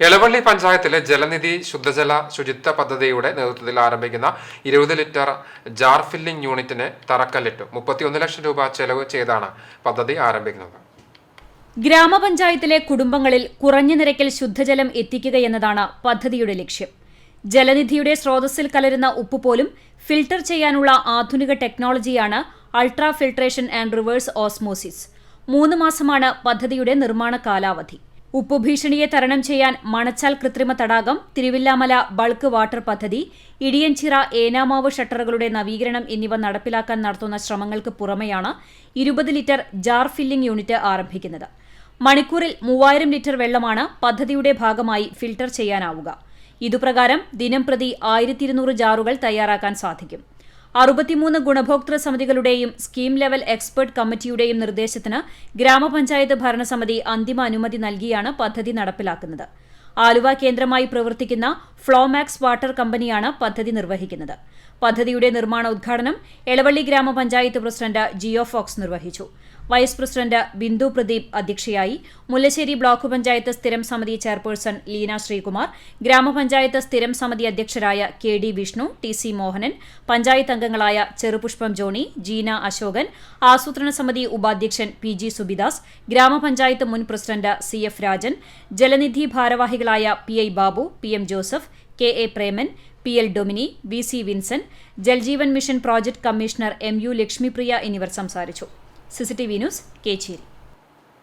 എളവള്ളി പഞ്ചായത്തിലെ ജലനിധി ശുദ്ധജല ശുചിത്വ പദ്ധതിയുടെ നേതൃത്വത്തിൽ ആരംഭിക്കുന്ന ഇരുപത് ലിറ്റർ ജാർ ഫില്ലിംഗ് യൂണിറ്റിന് തറക്കല്ലിട്ടു. മുപ്പത്തിയൊന്ന് ലക്ഷം രൂപ ചെലവ് ചെയ്താണ് പദ്ധതി ആരംഭിക്കുന്നത്. ഗ്രാമപഞ്ചായത്തിലെ കുടുംബങ്ങളിൽ കുറഞ്ഞ നിരക്കിൽ ശുദ്ധജലം എത്തിക്കുക എന്നതാണ് പദ്ധതിയുടെ ലക്ഷ്യം. ജലനിധിയുടെ സ്രോതസ്സിൽ കലരുന്ന ഉപ്പ് പോലും ഫിൽട്ടർ ചെയ്യാനുള്ള ആധുനിക ടെക്നോളജിയാണ് ultra filtration and reverse osmosis. മൂന്ന് മാസമാണ് പദ്ധതിയുടെ നിർമ്മാണ കാലാവധി. ഉപ്പ് ഭീഷണിയെ തരണം ചെയ്യാൻ മണച്ചാൽ കൃത്രിമ തടാകം തിരുവില്ലാമല ബൾക്ക് വാട്ടർ പദ്ധതി ഇടിയൻചിറ ഏനാമാവ് ഷട്ടറുകളുടെ നവീകരണം എന്നിവ നടപ്പിലാക്കാൻ നടത്തുന്ന ശ്രമങ്ങൾക്ക് പുറമെയാണ് ഇരുപത് ലിറ്റർ ജാർ ഫില്ലിംഗ് യൂണിറ്റ് ആരംഭിക്കുന്നത്. മണിക്കൂറിൽ മൂവായിരം ലിറ്റർ വെള്ളമാണ് പദ്ധതിയുടെ ഭാഗമായി ഫിൽട്ടർ ചെയ്യാനാവുക. ഇതുപ്രകാരം ദിനം പ്രതി ആയിരത്തി ജാറുകൾ തയ്യാറാക്കാൻ സാധിക്കും. അറുപത്തിമൂന്ന് ഗുണഭോക്തൃ സമിതികളുടെയും സ്കീം ലെവൽ എക്സ്പെർട്ട് കമ്മിറ്റിയുടെയും നിർദ്ദേശത്തിന് ഗ്രാമപഞ്ചായത്ത് ഭരണസമിതി അന്തിമ അനുമതി നൽകിയാണ് പദ്ധതി നടപ്പിലാക്കുന്നത്. ആലുവ കേന്ദ്രമായി പ്രവർത്തിക്കുന്ന ഫ്ലോമാക്സ് വാട്ടർ കമ്പനിയാണ് പദ്ധതി നിർവഹിക്കുന്നത്. പദ്ധതിയുടെ നിർമ്മാണ ഉദ്ഘാടനം എളവള്ളി ഗ്രാമപഞ്ചായത്ത് പ്രസിഡന്റ് ജിയോ ഫോക്സ് നിർവഹിച്ചു. വൈസ് പ്രസിഡന്റ് ബിന്ദു പ്രദീപ് അധ്യക്ഷയായി മുല്ലശ്ശേരി ബ്ലോക്ക് പഞ്ചായത്ത് സ്ഥിരം സമിതി ചെയർപേഴ്സൺ ലീന ശ്രീകുമാർ ഗ്രാമപഞ്ചായത്ത് സ്ഥിരം സമിതി അധ്യക്ഷരായ K D Vishnu T C Mohanan panchayat അംഗങ്ങളായ ചെറുപുഷ്പം ജോണി ജീന അശോകൻ ആസൂത്രണ സമിതി ഉപാധ്യക്ഷൻ പി ജി സുബിദാസ് ഗ്രാമപഞ്ചായത്ത് മുൻ president C F Rajan Jalanidhi ഭാരവാഹികളായ P I Babu P M Joseph K A Preman P L Domini V C Vincent Jal Jeevan mission project commissioner M U Lakshmipriya എന്നിവർ സംസാരിച്ചു. CCTV news Kecheri